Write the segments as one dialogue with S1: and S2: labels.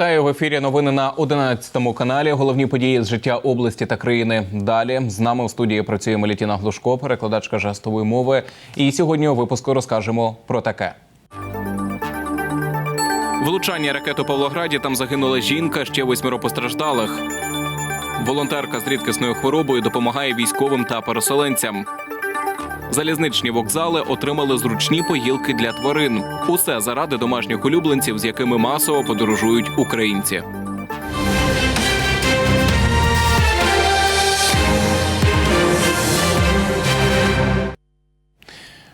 S1: Вітаю в ефірі. Новини на 11 каналі. Головні події з життя області та країни. Далі з нами в студії працює Мелітіна Глушко, перекладачка жестової мови. І сьогодні у випуску розкажемо про таке. Влучання ракет у Павлограді там загинула жінка, ще восьмеро постраждалих. Волонтерка з рідкісною хворобою допомагає військовим та переселенцям. Залізничні вокзали отримали зручні поїлки для тварин. Усе заради домашніх улюбленців, з якими масово подорожують українці.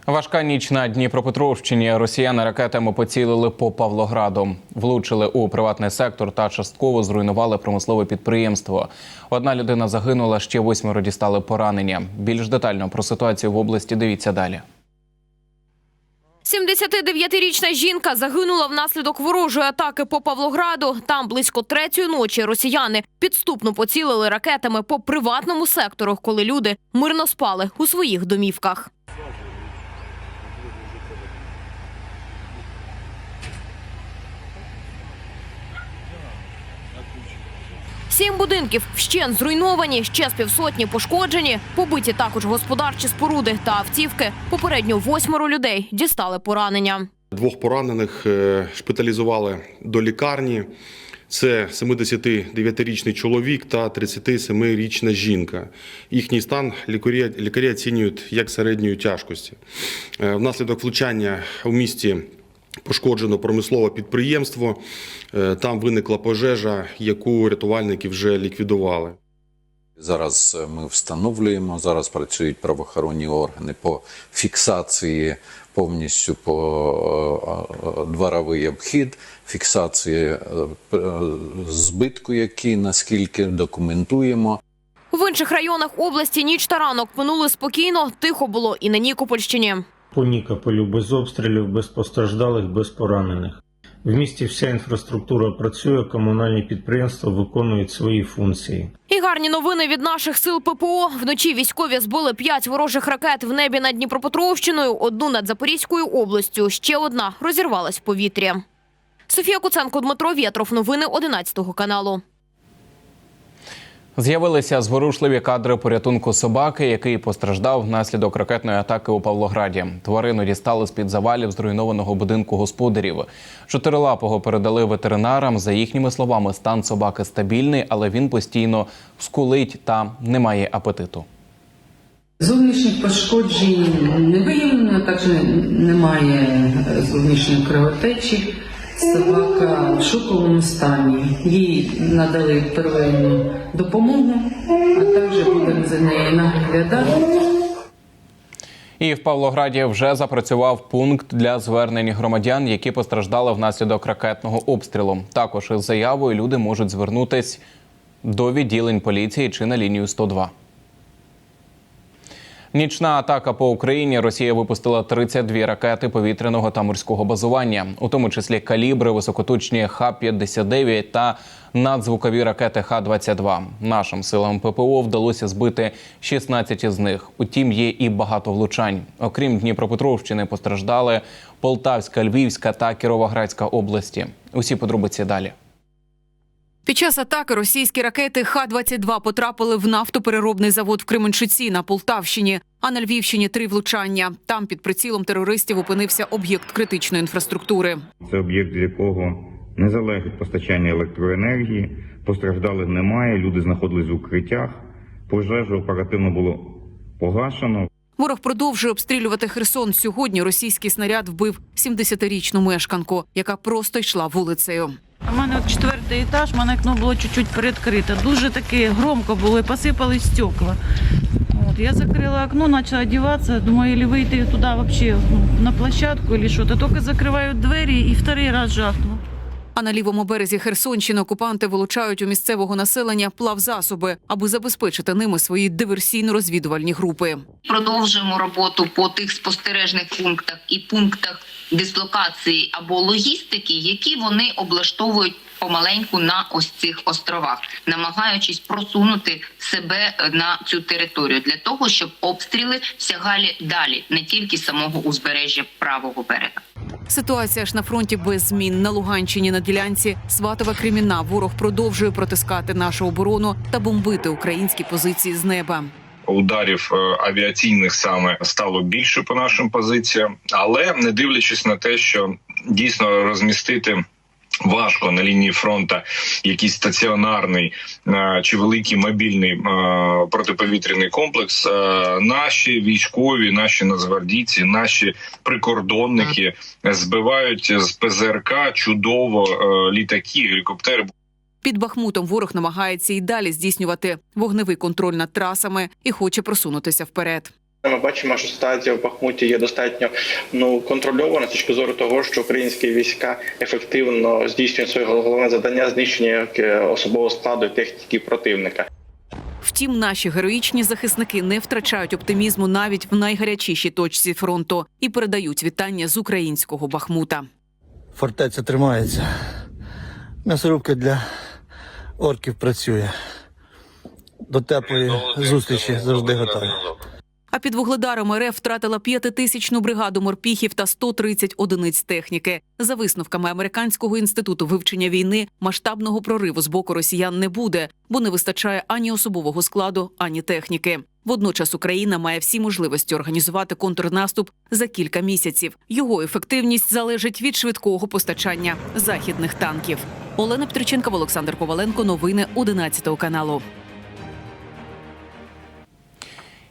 S1: Важка ніч на Дніпропетровщині. Росіяни ракетами поцілили по Павлограду, влучили у приватний сектор та частково зруйнували промислове підприємство. Одна людина загинула, ще восьмеро дістали поранення. Більш детально про ситуацію в області дивіться далі.
S2: 79-річна жінка загинула внаслідок ворожої атаки по Павлограду. Там близько третьої ночі росіяни підступно поцілили ракетами по приватному сектору, коли люди мирно спали у своїх домівках. Сім будинків вщент зруйновані, ще з півсотні пошкоджені, побиті також господарчі споруди та автівки. Попередньо восьмеро людей дістали поранення.
S3: Двох поранених е, шпиталізували до лікарні. Це 79-річний чоловік та 37-річна жінка. Їхній стан лікарі, лікарі оцінюють як середньої тяжкості. Е, Внаслідок влучання у місті пошкоджено промислове підприємство. Е, Там виникла пожежа, яку рятувальники вже ліквідували.
S4: Зараз е, ми встановлюємо, зараз працюють правоохоронні органи по фіксації повністю по е, дворовий обхід, фіксації збитку, який наскільки документуємо.
S2: В інших районах області ніч та ранок минули спокійно, тихо було і на Нікопольщині.
S5: По Нікополю без обстрілів, без постраждалих, без поранених. В місті вся інфраструктура працює, комунальні підприємства виконують свої функції.
S2: І гарні новини від наших сил ППО. Вночі військові збили п'ять ворожих ракет в небі над Дніпропетровщиною, одну над Запорізькою областю, ще одна розірвалась в повітрі. Софія Куценко, Дмитро Вєтров. Новини 11 каналу.
S1: З'явилися зворушливі кадри порятунку собаки, який постраждав внаслідок ракетної атаки у Павлограді. Тварину дістали з під завалів зруйнованого будинку господарів. Чотирилапого передали ветеринарам. За їхніми словами, стан собаки стабільний, але він постійно скулить та не має апетиту.
S6: Зовнішніх пошкоджень не виявлено, також немає зовнішньої кровотечі. Собака в шоковому стані. Їй надали первинну допомогу, а також будемо за нею наглядати.
S1: І в Павлограді вже запрацював пункт для звернень громадян, які постраждали внаслідок ракетного обстрілу. Також із заявою люди можуть звернутись до відділень поліції чи на лінію 102. Нічна атака по Україні. Росія випустила 32 ракети повітряного та морського базування, у тому числі калібри, високоточні Х-59 та надзвукові ракети Х-22. Нашим силам ППО вдалося збити 16 із них. Утім, є і багато влучань. Окрім Дніпропетровщини, постраждали Полтавська, Львівська та Кіровоградська області. Усі подробиці далі.
S7: Під час атаки російські ракети Х-22 потрапили в нафтопереробний завод в Кременчуці на Полтавщині, а на Львівщині три влучання. Там під прицілом терористів опинився об'єкт критичної інфраструктури.
S8: Це об'єкт, з якого не залежить постачання електроенергії, постраждалих немає, люди знаходились в укриттях, пожежу оперативно було погашено.
S7: Ворог продовжує обстрілювати Херсон. Сьогодні російський снаряд вбив 70-річну мешканку, яка просто йшла вулицею.
S9: У мене от четвертий етаж, у мене вікно було чуть-чуть передкрите. Дуже таке громко було і посипали стекла. От, я закрила окно, почала одягатися, думаю, или вийти туди вообще ну, на площадку, или що. то Тільки закриваю двері і вторий раз жахнуло.
S7: А на лівому березі Херсонщини окупанти вилучають у місцевого населення плавзасоби, аби забезпечити ними свої диверсійно-розвідувальні групи.
S10: продовжуємо роботу по тих спостережних пунктах і пунктах дислокації або логістики, які вони облаштовують помаленьку на ось цих островах, намагаючись просунути себе на цю територію для того, щоб обстріли сягали далі, не тільки самого узбережжя правого берега.
S7: Ситуація ж на фронті без змін на Луганщині на ділянці Сватова Креміна. Ворог продовжує протискати нашу оборону та бомбити українські позиції з неба.
S11: ударів е, авіаційних саме стало більше по нашим позиціям, але не дивлячись на те, що дійсно розмістити. Важко на лінії фронту якийсь стаціонарний е, чи великий мобільний е, протиповітряний комплекс. Е, Наші військові, наші нацгвардійці, наші прикордонники збивають з ПЗРК чудово літаки, гелікоптери.
S7: Під Бахмутом ворог намагається і далі здійснювати вогневий контроль над трасами і хоче просунутися вперед.
S12: Ми бачимо, що ситуація в Бахмуті є достатньо ну контрольована з точки зору того, що українські війська ефективно здійснюють своє головне завдання знищення е, особового складу і техніки противника.
S7: Втім, наші героїчні захисники не втрачають оптимізму навіть в найгарячішій точці фронту і передають вітання з українського Бахмута.
S13: Фортеця тримається. М'ясорубка для орків працює. До теплої зустрічі завжди готові.
S7: А під вугледаром РФ втратила п'ятитисячну бригаду морпіхів та 130 одиниць техніки. За висновками американського інституту вивчення війни, масштабного прориву з боку росіян не буде, бо не вистачає ані особового складу, ані техніки. Водночас Україна має всі можливості організувати контрнаступ за кілька місяців. Його ефективність залежить від швидкого постачання західних танків. Олена Петриченкова, Олександр Коваленко. Новини 11 каналу.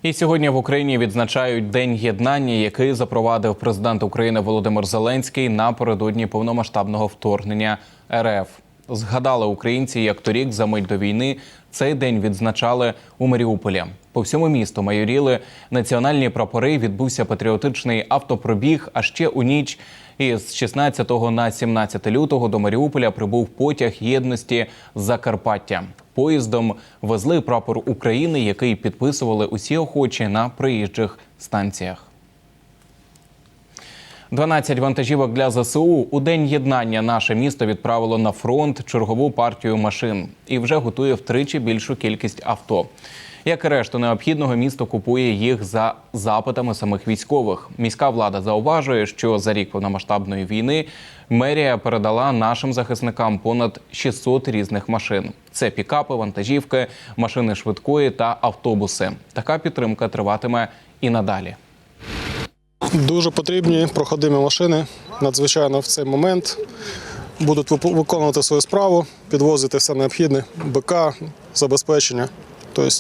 S1: І сьогодні в Україні відзначають День єднання, який запровадив президент України Володимир Зеленський напередодні повномасштабного вторгнення РФ. Згадали українці, як торік за мить до війни цей день відзначали у Маріуполі. По всьому місту майоріли національні прапори. Відбувся патріотичний автопробіг. А ще у ніч із 16 на 17 лютого до Маріуполя прибув потяг єдності Закарпаття. Поїздом везли прапор України, який підписували усі охочі на приїжджих станціях. 12 вантажівок для ЗСУ у день єднання наше місто відправило на фронт чергову партію машин і вже готує втричі більшу кількість авто. Як і решту необхідного, місто купує їх за запитами самих військових. Міська влада зауважує, що за рік повномасштабної війни мерія передала нашим захисникам понад 600 різних машин. Це пікапи, вантажівки, машини швидкої та автобуси. Така підтримка триватиме і надалі.
S14: Дуже потрібні проходимі машини. Надзвичайно в цей момент будуть виконувати свою справу, підвозити все необхідне, БК, забезпечення. Тобто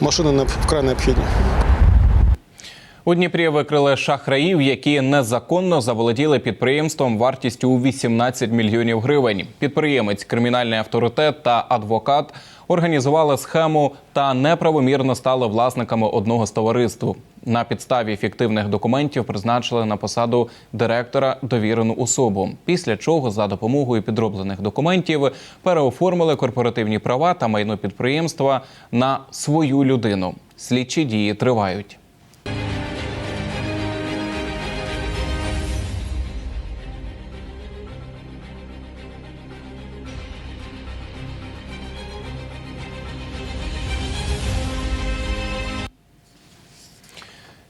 S14: машини вкрай необхідні.
S1: У Дніпрі викрили шахраїв, які незаконно заволоділи підприємством вартістю у 18 мільйонів гривень. Підприємець, кримінальний авторитет та адвокат організували схему та неправомірно стали власниками одного з товариств. На підставі фіктивних документів призначили на посаду директора довірену особу. Після чого за допомогою підроблених документів переоформили корпоративні права та майно підприємства на свою людину. Слідчі дії тривають.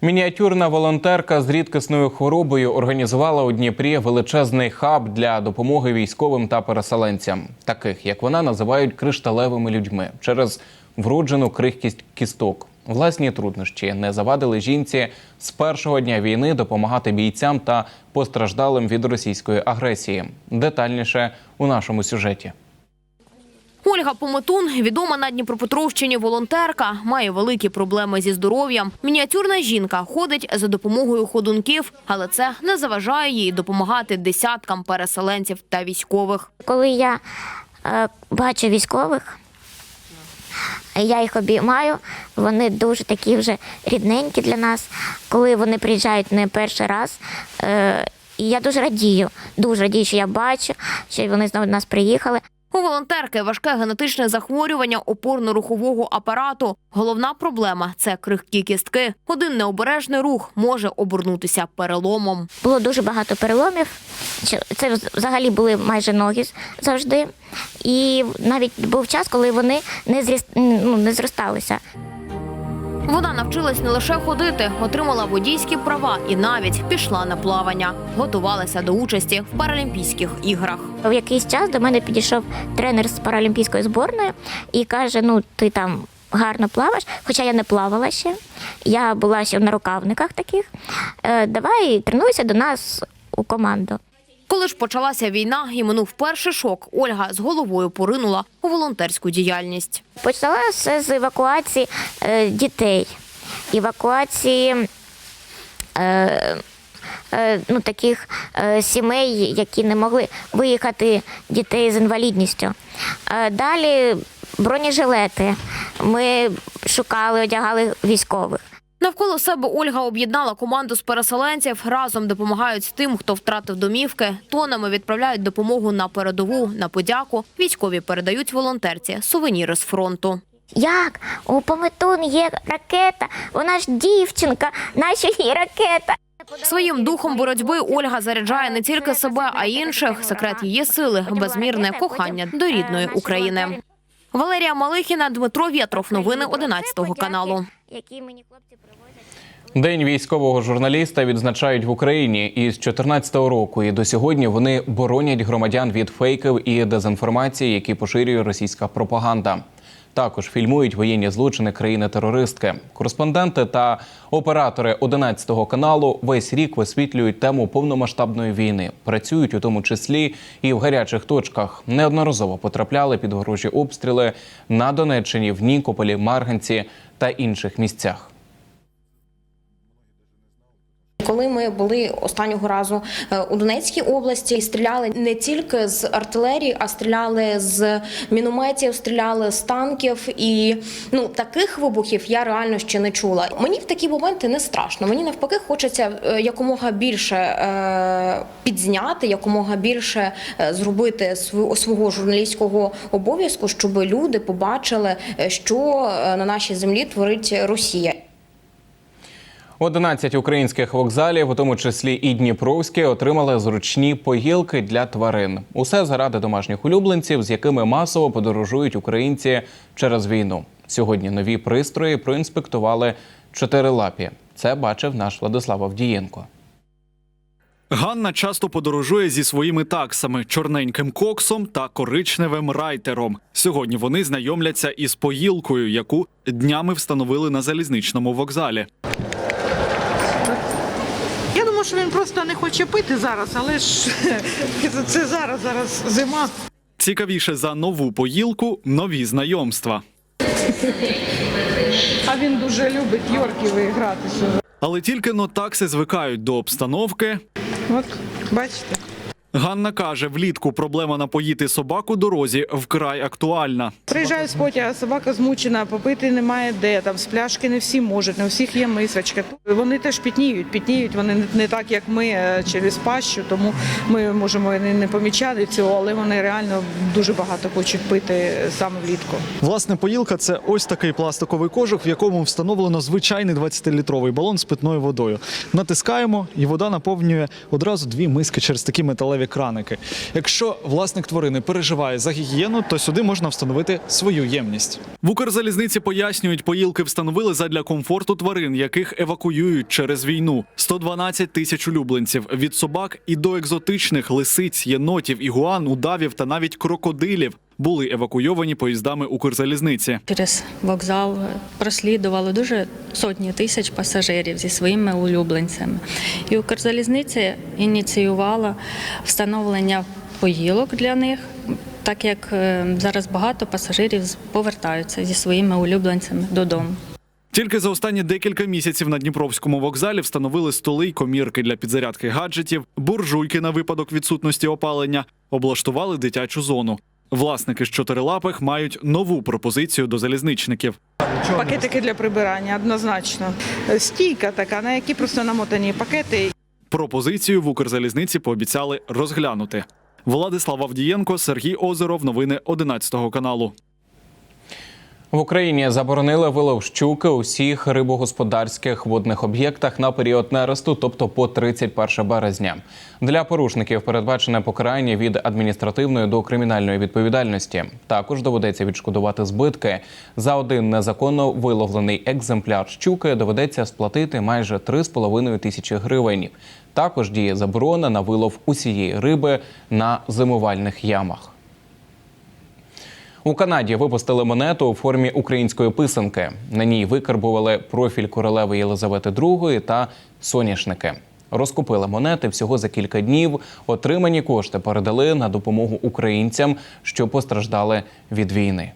S1: Мініатюрна волонтерка з рідкісною хворобою організувала у Дніпрі величезний хаб для допомоги військовим та переселенцям, таких як вона називають кришталевими людьми через вроджену крихкість кісток. Власні труднощі не завадили жінці з першого дня війни допомагати бійцям та постраждалим від російської агресії. Детальніше у нашому сюжеті.
S2: Ольга Пометун, відома на Дніпропетровщині волонтерка, має великі проблеми зі здоров'ям. Мініатюрна жінка ходить за допомогою ходунків, але це не заважає їй допомагати десяткам переселенців та військових.
S15: Коли я е, бачу військових, я їх обіймаю, вони дуже такі вже рідненькі для нас. Коли вони приїжджають не перший раз, е, і я дуже радію, дуже радію, що я бачу, що вони знову до нас приїхали.
S2: У волонтерки важке генетичне захворювання опорно-рухового апарату. Головна проблема це крихкі кістки. Один необережний рух може обернутися переломом.
S15: Було дуже багато переломів. Це взагалі були майже ноги завжди. І навіть був час, коли вони не, зріст... ну, не зросталися.
S2: Вона навчилась не лише ходити, отримала водійські права і навіть пішла на плавання. Готувалася до участі в Паралімпійських іграх.
S15: В якийсь час до мене підійшов тренер з паралімпійської зборної і каже: ну ти там. Гарно плаваєш, хоча я не плавала ще. Я була ще на рукавниках таких. Е, давай тренуйся до нас у команду.
S2: Коли ж почалася війна і минув перший шок, Ольга з головою поринула у волонтерську діяльність.
S15: Почала все з евакуації е, дітей, евакуації е, е, ну, таких е, сімей, які не могли виїхати дітей з інвалідністю. Е, далі бронежилети. Ми шукали, одягали військових.
S2: Навколо себе Ольга об'єднала команду з переселенців. Разом допомагають тим, хто втратив домівки. Тонами відправляють допомогу на передову. На подяку військові передають волонтерці сувеніри з фронту.
S15: Як? У Пометун є ракета, вона ж дівчинка, наша її ракета.
S2: Своїм духом боротьби Ольга заряджає не тільки себе, а й інших. Секрет її сили безмірне кохання до рідної України. Валерія Малихіна, Дмитро Вєтров. Новини 11 каналу.
S15: Які мені хлопці.
S1: День військового журналіста відзначають в Україні із 2014 року. І до сьогодні вони боронять громадян від фейків і дезінформації, які поширює російська пропаганда. Також фільмують воєнні злочини країни-терористки. Кореспонденти та оператори 11 каналу весь рік висвітлюють тему повномасштабної війни. Працюють у тому числі і в гарячих точках. Неодноразово потрапляли під ворожі обстріли на Донеччині, в Нікополі, Марганці та інших місцях.
S16: Коли ми були останнього разу е, у Донецькій області, стріляли не тільки з артилерії, а стріляли з мінометів, стріляли з танків. І ну таких вибухів я реально ще не чула. Мені в такі моменти не страшно. Мені навпаки хочеться е, якомога більше е, підзняти, якомога більше зробити св- свого журналістського обов'язку, щоб люди побачили, що на нашій землі творить Росія.
S1: 11 українських вокзалів, у тому числі і Дніпровські, отримали зручні погілки для тварин. Усе заради домашніх улюбленців, з якими масово подорожують українці через війну. Сьогодні нові пристрої проінспектували чотирилапі. Це бачив наш Владислав Авдієнко.
S17: Ганна часто подорожує зі своїми таксами чорненьким коксом та коричневим райтером. Сьогодні вони знайомляться із поїлкою, яку днями встановили на залізничному вокзалі.
S9: Я думаю, просто не хоче пити зараз, але ж це зараз, зараз зима.
S17: Цікавіше за нову поїлку нові знайомства.
S9: А він дуже любить Йорків гратися.
S17: Але тільки но такси звикають до обстановки.
S9: От, бачите.
S17: Ганна каже, влітку проблема напоїти собаку дорозі вкрай актуальна.
S9: Приїжджаю з потяга, собака змучена, попити немає де, там з пляшки не всі можуть, не у всіх є мисочка. Вони теж пітніють, пітніють, вони не- не так, як ми е, через пащу, тому ми можемо і не не помічати цього, але вони реально дуже багато хочуть пити саме влітку.
S17: Власне, поїлка це ось такий пластиковий кожух, в якому встановлено звичайний 20-літровий балон з питною водою. Натискаємо, і вода наповнює одразу дві миски через такі металеві краники. Якщо власник тварини переживає за гігієну, то сюди можна встановити свою ємність. В Укрзалізниці пояснюють, поїлки встановили задля комфорту тварин, яких евакуюють через війну. 112 тисяч улюбленців від собак і до екзотичних лисиць, єнотів, ігуан, удавів та навіть крокодилів були евакуйовані поїздами Укрзалізниці.
S18: Через вокзал прослідували дуже сотні тисяч пасажирів зі своїми улюбленцями. І Укрзалізниця ініціювала встановлення поїлок для них, так як е, зараз багато пасажирів повертаються зі своїми улюбленцями додому.
S17: Тільки за останні декілька місяців на Дніпровському вокзалі встановили столи й комірки для підзарядки гаджетів, буржуйки на випадок відсутності опалення, облаштували дитячу зону. Власники з чотирилапих мають нову пропозицію до залізничників.
S9: Пакетики для прибирання однозначно. Стійка така, на які просто намотані пакети.
S17: Пропозицію в Укрзалізниці пообіцяли розглянути. Владислав Авдієнко, Сергій Озеров. Новини 11 каналу.
S1: В Україні заборонили вилов щуки у всіх рибогосподарських водних об'єктах на період нересту, тобто по 31 березня. Для порушників передбачене покарання від адміністративної до кримінальної відповідальності. Також доведеться відшкодувати збитки. За один незаконно виловлений екземпляр щуки доведеться сплатити майже 3,5 тисячі гривень. Також діє заборона на вилов усієї риби на зимувальних ямах. У Канаді випустили монету у формі української писанки. На ній викарбували профіль королеви Єлизавети II та соняшники. Розкупили монети всього за кілька днів. Отримані кошти передали на допомогу українцям, що постраждали від війни.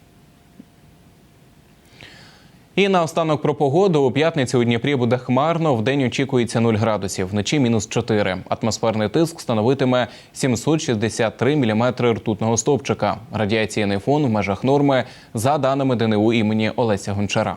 S1: І наостанок про погоду у п'ятницю у Дніпрі буде хмарно. В день очікується 0 градусів, вночі мінус 4. Атмосферний тиск становитиме 763 міліметри ртутного стовпчика. Радіаційний фон в межах норми за даними ДНУ імені Олеся Гончара.